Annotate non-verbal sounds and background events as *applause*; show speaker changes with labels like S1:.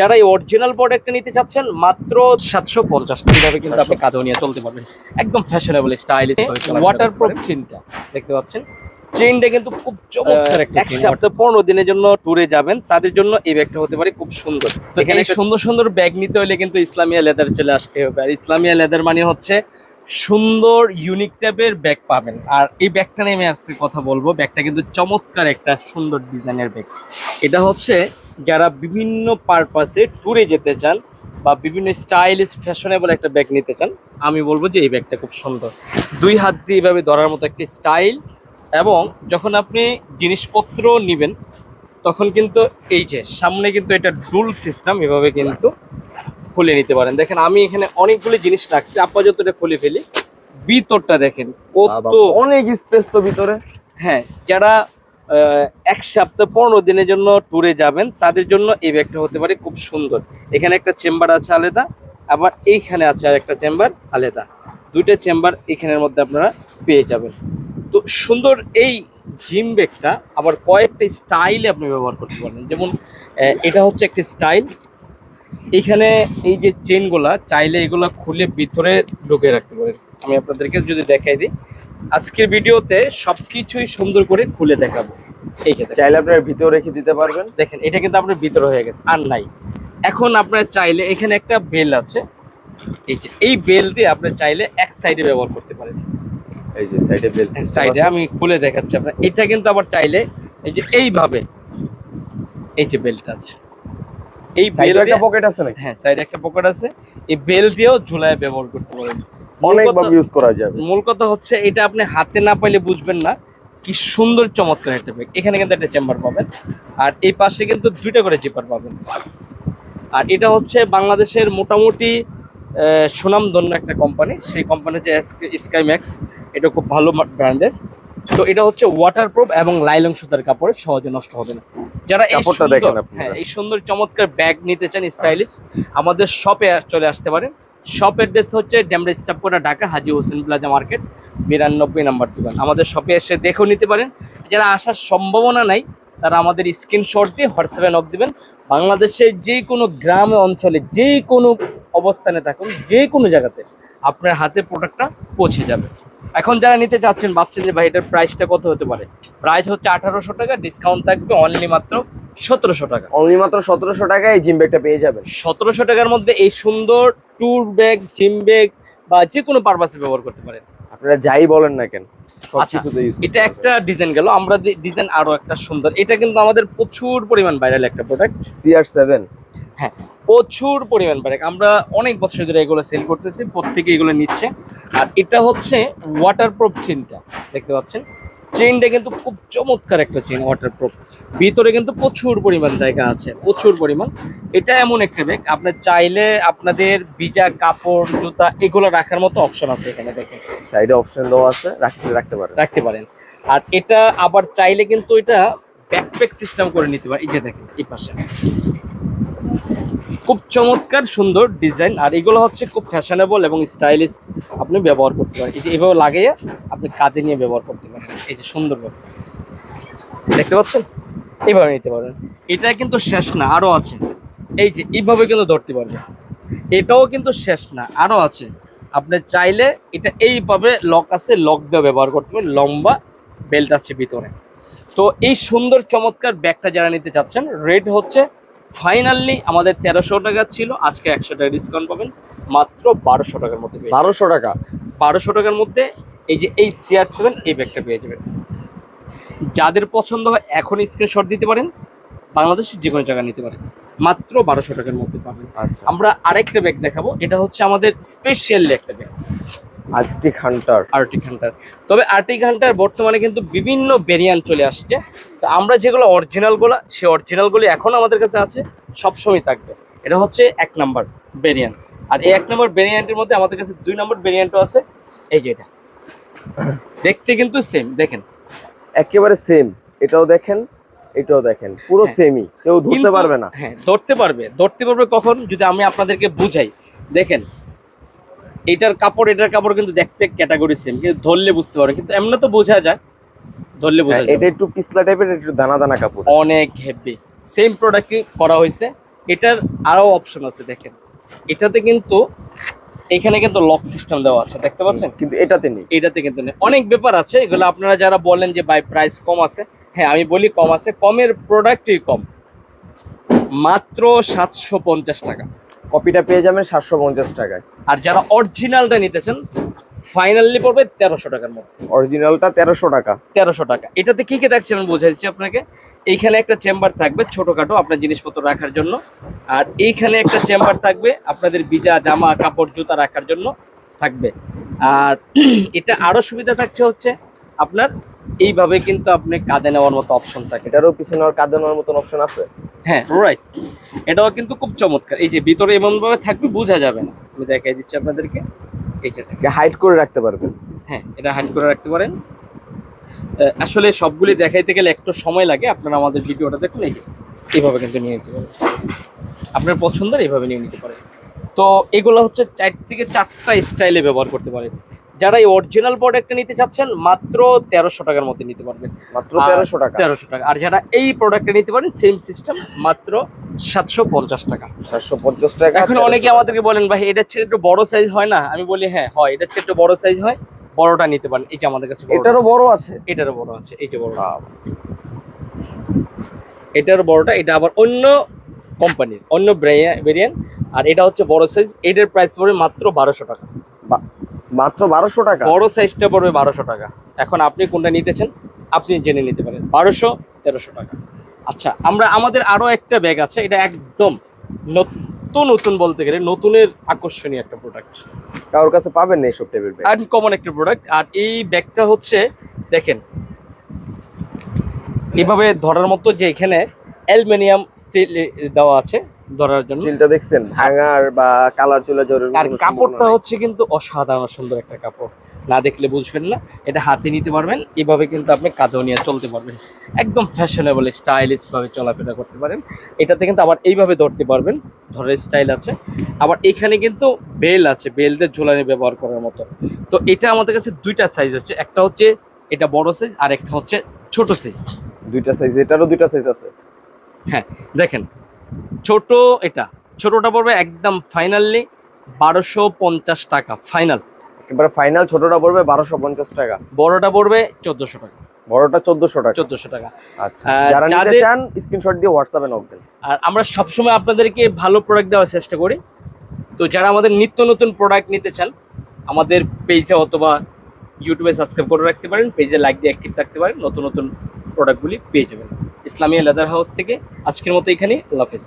S1: যারা এই অরিজিনাল প্রোডাক্টটা নিতে চাচ্ছেন মাত্র সাতশো পঞ্চাশ কীভাবে কিন্তু আপনি কাঁধেও নিয়ে চলতে পারবেন। একদম ফ্যাশনেবল স্টাইলিশ ওয়াটার প্রুফ চেনটা দেখতে পাচ্ছেন? চেনটা কিন্তু খুব চমৎকার এক সপ্তাহ পনেরো দিনের জন্য ট্যুরে যাবেন তাদের জন্য এই ব্যাগটা হতে পারে খুব সুন্দর। তো এখানে সুন্দর সুন্দর ব্যাগ নিতে হলে কিন্তু ইসলামিয়া লেদার চলে আসতে হবে। আর ইসলামিয়া লেদার মানে হচ্ছে সুন্দর ইউনিক টাইপের ব্যাগ পাবেন। আর এই ব্যাগটা নিয়ে আমি আজকে কথা বলব। ব্যাগটা কিন্তু চমৎকার একটা সুন্দর ডিজাইনের ব্যাগ এটা হচ্ছে যারা বিভিন্ন পারপাসে ট্যুরে যেতে চান বা বিভিন্ন স্টাইলিশ ফ্যাশনেবল একটা ব্যাগ নিতে চান আমি বলব যে এই ব্যাগটা খুব সুন্দর। দুই হাত দিয়ে এভাবে ধরার মতো একটা স্টাইল এবং যখন আপনি জিনিসপত্র নেবেন তখন কিন্তু এই যে সামনে কিন্তু এটা ডুল সিস্টেম এভাবে কিন্তু খুলে নিতে পারেন। দেখেন আমি এখানে অনেকগুলি জিনিস রাখছি। আপাতত এটা খুলে ফেলি ভিতরটা দেখেন কত
S2: অনেক স্পেস তো ভিতরে।
S1: হ্যাঁ যারা এক সপ্তাহ পনেরো দিনের জন্য ট্যুরে যাবেন। তাদের জন্য এই ব্যাগটা হতে পারে খুব সুন্দর। এখানে একটা চেম্বার আছে আলাদা, আবার এইখানে আছে আর একটা চেম্বার আলাদা। দুইটা চেম্বার এখানের মধ্যে আপনারা পেয়ে যাবেন। তো সুন্দর এই জিম ব্যাগটা, আবার কয়েকটা স্টাইলে আপনি ব্যবহার করতে পারেন যেমন এটা হচ্ছে একটা স্টাইল। এইখানে এই যে চেনগুলা চাইলে এগুলো খুলে ভিতরে ঢুকে রাখতে পারেন। আমি আপনাদেরকে যদি দেখাই দিই। আজকের ভিডিওতে সবকিছুই সুন্দর করে খুলে দেখাবো। এই ক্ষেত্রে।
S2: চাইলে আপনার ভিতরে রেখে দিতে পারবেন।
S1: দেখেন এটা কিন্তু আপনার ভিতরে হয়ে গেছে আর নাই। এখন আপনার চাইলে এখানে একটা বেল আছে। এই যে এই বেল দিয়ে আপনি চাইলে এক সাইডে ব্যবহার করতে পারেন।
S2: এই যে সাইডে বেল
S1: সাইডে আমি খুলে দেখাচ্ছি আপনার। এটা কিন্তু আবার চাইলে এই যে এইভাবে এই যে বেলটা আছে। এই বেল
S2: একটা পকেট আছে নাকি?
S1: হ্যাঁ সাইডে একটা পকেট আছে। এই বেল দিয়েও ঝুলায় ব্যবহার করতে পারেন।
S2: অনেক
S1: মূল কথা-
S2: ভাবে ইউজ করা যাবে।
S1: মূল কথা হচ্ছে এটা আপনি হাতে না পাইলে বুঝবেন না কি সুন্দর চমৎকার একটা ব্যাগ এখানে কিন্তু একটা চেম্বার পাবেন। আর এই পাশে কিন্তু দুইটা করে চেম্বার পাবেন। আর এটা হচ্ছে বাংলাদেশের মোটামুটি আহ, সুনামধন্য একটা কোম্পানি সেই কোম্পানি হচ্ছে স্কাই ম্যাক্স এটা খুব ভালো ব্র্যান্ডের তো এটা হচ্ছে ওয়াটারপ্রুফ এবং লাইলং সুতার কাপড়ে সহজে নষ্ট হবে না। যারা এই সুন্দর হ্যাঁ এই সুন্দর চমৎকার ব্যাগ নিতে চান স্টাইলিস্ট আমাদের শপে চলে আসতে পারেন। শপ অ্যাড্রেস হচ্ছে Demra staff quarter Dhaka Haji Hossain plaza market বিরানব্বই নাম্বার দোকান। আমাদের শপে এসে দেখেও নিতে পারেন। যারা আসার সম্ভাবনা নাই তারা আমাদের স্ক্রিনশট দিয়ে হোয়াটসঅ্যাপে নক দেবেন। বাংলাদেশের যে কোনো গ্রামে অঞ্চলে যে কোনো অবস্থানে থাকুন যে কোনো জায়গাতে আপনার হাতে প্রোডাক্টটা পৌঁছে যাবে। এখন যারা নিতে চাচ্ছেন ভাবছেন যে ভাই এটার প্রাইসটা কত হতে পারে? প্রাইস হচ্ছে আঠারোশো টাকা ডিসকাউন্ট থাকবে অনলি মাত্র সতেরোশো টাকা।
S2: অনলি মাত্র সতেরোশো টাকায় এই জিম ব্যাগটা পেয়ে যাবেন।
S1: সতেরোশো টাকার মধ্যে এই সুন্দর ট্যুর ব্যাগ জিম ব্যাগ বা যে কোনো পারপাসে ব্যবহার করতে পারেন।
S2: আপনারা যাই বলেন না কেন
S1: আচ্ছা, এটা একটা ডিজাইন গেল আমরা ডিজাইন আরও একটা সুন্দর। এটা কিন্তু আমাদের প্রচুর পরিমাণ ভাইরাল একটা প্রোডাক্ট
S2: সিআর সেভেন
S1: হ্যাঁ প্রচুর পরিমাণ প্রোডাক্ট আমরা অনেক বছর ধরে এগুলো সেল করতেছি প্রত্যেকে এগুলো নিচ্ছে। আর এটা হচ্ছে ওয়াটারপ্রুফ চেনটা দেখতে পাচ্ছেন? চেনটা কিন্তু খুব চমৎকার একটা চেন ওয়াটারপ্রুফ ভিতরে কিন্তু প্রচুর পরিমাণ জায়গা আছে প্রচুর পরিমাণ। এটা এমন একটা ব্যাগ আপনার চাইলে আপনাদের ভিজা কাপড় জুতা এগুলো রাখার মতো অপশন আছে এখানে দেখেন।
S2: সাইডে অপশন দেওয়া আছে রাখতে রাখতে পারেন।
S1: রাখতে পারেন। আর এটা আবার চাইলে কিন্তু এটা ব্যাকপ্যাক সিস্টেম করে নিতে পারেন। এই যে দেখেন এই পাশে। খুব চমৎকার, সুন্দর ডিজাইন। আর এগুলো হচ্ছে খুব ফ্যাশনেবল এবং স্টাইলিশ আপনি ব্যবহার করতে পারেন। এই যে এভাবে লাগিয়ে আপনি কাঁধে নিয়ে ব্যবহার করতে পারেন। এই যে সুন্দরভাবে দেখতে পাচ্ছেন? এইভাবে নিতে পারেন। এটা কিন্তু শেষ না আরও আছে। এই যে এইভাবে কিন্তু ধরতে পারবেন এটাও কিন্তু শেষ না আরও আছে। আপনি চাইলে এটা এইভাবে লক আছে লক দিয়ে ব্যবহার করতে পারেন। লম্বা বেল্ট আছে ভিতরে। তো এই সুন্দর চমৎকার ব্যাগটা যারা নিতে চাচ্ছেন রেট হচ্ছে ফাইনালি আমাদের তেরোশো টাকা ছিল আজকে একশো টাকা ডিসকাউন্ট পাবেন মাত্র বারোশো টাকার মধ্যে
S2: বারোশো টাকা?
S1: বারোশো টাকার মধ্যে এই যে এই সিআর সেভেন এই ব্যাগটা পেয়ে যাবেন। যাদের পছন্দ হয় এখন স্ক্রিনশট দিতে পারেন বাংলাদেশের যে কোনো জায়গায় নিতে পারেন। মাত্র বারোশো টাকার মধ্যে পাবেন।
S2: আচ্ছা।
S1: আমরা আরেকটা ব্যাগ দেখাবো এটা হচ্ছে আমাদের স্পেশালি একটা bag
S2: Arctic Hunter
S1: Arctic Hunter তবে আর্টিক হান্টার বর্তমানে কিন্তু বিভিন্ন ভেরিয়েন্ট চলে আসছে। তো আমরা যেগুলো অরিজিনালগুলো সে অরিজিনালগুলি এখন আমাদের কাছে আছে সবসময় থাকবে। এটা হচ্ছে এক নাম্বার ভেরিয়েন্ট আর এই এক নম্বর ভেরিয়েন্টের মধ্যে আমাদের কাছে দুই নম্বর ভেরিয়েন্টও আছে। এই যে এটা। দেখতে কিন্তু সেম দেখেন।
S2: একেবারে সেম এটাও দেখেন এটাও দেখেন। পুরো
S1: হ্যাঁ।
S2: সেমই কেউ ধরতে পারবে না।
S1: হ্যাঁ ধরতে পারবে। ধরতে পারবে কখন? যদি আমি আপনাদেরকে বুঝাই। দেখেন এটার কাপড় এটার কাপড় কিন্তু দেখতে ক্যাটাগরি সেম কিন্তু ধরলে বুঝতে পারবে। কিন্তু এমনি তো বোঝা যায় ধরলে বোঝা
S2: হ্যাঁ,
S1: যায়।
S2: এটা একটু পিছলা টাইপের একটু দানা দানা কাপড়।
S1: অনেক হেভি সেম প্রোডাক্টই করা হয়েছে। এটার আরও অপশন আছে দেখেন। এটাতে কিন্তু এখানে কিন্তু লক সিস্টেম দেওয়া আছে দেখতে পাচ্ছেন?
S2: কিন্তু এটাতে নেই।
S1: এটাতে কিন্তু নেই। অনেক ব্যাপার আছে এগুলো আপনারা যারা বলেন যে বাই প্রাইস কম আছে হ্যাঁ আমি বলি কম আছে কমের প্রোডাক্টই কম। মাত্র সাতশো পঞ্চাশ টাকা।
S2: কপিটা পেয়ে যাবেন সাতশো পঞ্চাশ টাকায়।
S1: আর যারা অরিজিনালটা নিতেছেন ফাইনালি পড়বে তেরোশো টাকার মধ্যে।
S2: অরিজিনালটা তেরোশো টাকা।
S1: তেরোশো টাকা। এটাতে কি কি দেখছেন আমি বোঝাই দিচ্ছি আপনাকে। এইখানে একটা চেম্বার থাকবে ছোটখাটো আপনার জিনিসপত্র রাখার জন্য। আর এইখানে একটা চেম্বার থাকবে আপনাদের বিজা জামা কাপড় জুতা রাখার জন্য থাকবে। আর *clears throat* এটা আরও সুবিধা থাকছে হচ্ছে আপনার এইভাবে কিন্তু আপনি কাঁধে নেওয়ার মতো অপশন থাকে।
S2: এটারও পিছনে আর কাঁদে নেওয়ার মতন অপশন আছে?
S1: হ্যাঁ রাইট এটাও কিন্তু খুব চমৎকার। এই যে ভিতরে এমন ভাবে থাকবে বোঝা যাবে না। আমি দেখাই দিচ্ছি আপনাদেরকে। এই যে।
S2: হাইট করে রাখতে পারবেন।
S1: হ্যাঁ এটা হাইড করে রাখতে পারেন। আসলে সবগুলি দেখাইতে গেলে একটু সময় লাগে। আপনারা আমাদের ভিডিওটা দেখুন এই যে। এইভাবে কিন্তু নিয়ে নিতে পারেন। আপনার পছন্দের এইভাবে নিয়ে নিতে পারেন। তো এগুলো হচ্ছে চার থেকে চারটা স্টাইলে ব্যবহার করতে পারেন। যারা এই অরিজিনাল প্রোডাক্টটা নিতে চাচ্ছেন মাত্র তেরোশো টাকার মধ্যে নিতে পারবেন।
S2: মাত্র তেরোশো টাকা।
S1: তেরোশো টাকা। আর যারা এই প্রোডাক্টটা নিতে পারেন সেম সিস্টেম মাত্র সাতশো পঞ্চাশ টাকা।
S2: সাতশো পঞ্চাশ টাকা
S1: এখন অনেকে আমাদেরকে বলেন ভাই এটার চেয়ে একটু বড় সাইজ হয় না? আমি বলি হ্যাঁ হয় এটার চেয়ে একটু বড় সাইজ হয় বড়টা নিতে পারেন। এই যে আমাদের কাছে
S2: এটারও বড় আছে।
S1: এটারও বড় আছে এই যে বড় এটার বড়টা এটা আবার অন্য কোম্পানির অন্য ভেরিয়েন্ট আর এটা হচ্ছে বড় সাইজ এটার প্রাইস পড়বে মাত্র বারোশো টাকা।
S2: মাত্র বারোশো টাকা।
S1: বড় সাইজটা পড়বে বারোশো টাকা। এখন আপনি কোনটা নিতেছেন? আপনি জেনে নিতে পারেন। বারোশো তেরোশো টাকা। আচ্ছা আমরা আমাদের আরও একটা ব্যাগ আছে। এটা একদম নতুন নতুন বলতে গেলে নতুনের আকর্ষণীয় একটা প্রোডাক্ট
S2: কারোর কাছে পাবেন না এইসব টাইপের ব্যাগ
S1: আনকমন একটা প্রোডাক্ট আর এই ব্যাগটা হচ্ছে দেখেন এভাবে ধরার মতো যে এখানে অ্যালুমিনিয়াম স্টিল দেওয়া আছে। ধরার জন্য।
S2: স্টিলটা দেখছেন ভাঙার বা কালার চলে যাওয়ার
S1: আর কাপড়টা হচ্ছে কিন্তু অসাধারণ সুন্দর একটা কাপড়। না দেখলে বুঝবেন না এটা হাতে নিতে পারবেন এভাবে কিন্তু আপনি কাজেও নিয়ে চলতে পারবেন। একদম ফ্যাশনেবল স্টাইলিশ ভাবে চলাফেরা করতে পারেন। এটাতে কিন্তু আবার এইভাবে ধরতে পারবেন ধরার স্টাইল আছে। আবার এখানে কিন্তু বেল আছে বেলদের ঝোলানি ব্যবহার করার মতো। তো এটা আমাদের কাছে দুইটা সাইজ হচ্ছে একটা হচ্ছে এটা বড় সাইজ আর একটা হচ্ছে ছোট সাইজ
S2: দুইটা সাইজ এটারও দুইটা সাইজ আছে।
S1: হ্যাঁ দেখেন ছোট এটা ছোটটা পড়বে একদম ফাইনালি বারোশো পঞ্চাশ টাকা ফাইনাল
S2: একেবারে ফাইনাল ছোটটা পড়বে বারোশো পঞ্চাশ টাকা।
S1: বড়টা পড়বে চোদ্দশো টাকা।
S2: বড়টা চোদ্দশো টাকা।
S1: চোদ্দশো টাকা।
S2: আচ্ছা যারা নিতে চান স্ক্রিনশট দিয়ে হোয়াটসঅ্যাপে নক দেন।
S1: আর আমরা সবসময় আপনাদেরকে ভালো প্রোডাক্ট দেওয়ার চেষ্টা করি। তো যারা আমাদের নিত্য নতুন প্রোডাক্ট নিতে চান আমাদের পেজে অথবা ইউটিউবে সাবস্ক্রাইব করে রাখতে পারেন পেজে লাইক দিয়ে অ্যাক্টিভ থাকতে পারেন নতুন নতুন প্রোডাক্টগুলি পেয়ে যাবেন। ইসলামিয়া লেদার হাউস থেকে। আজকের মতো এখানে আল্লাহ হাফেজ।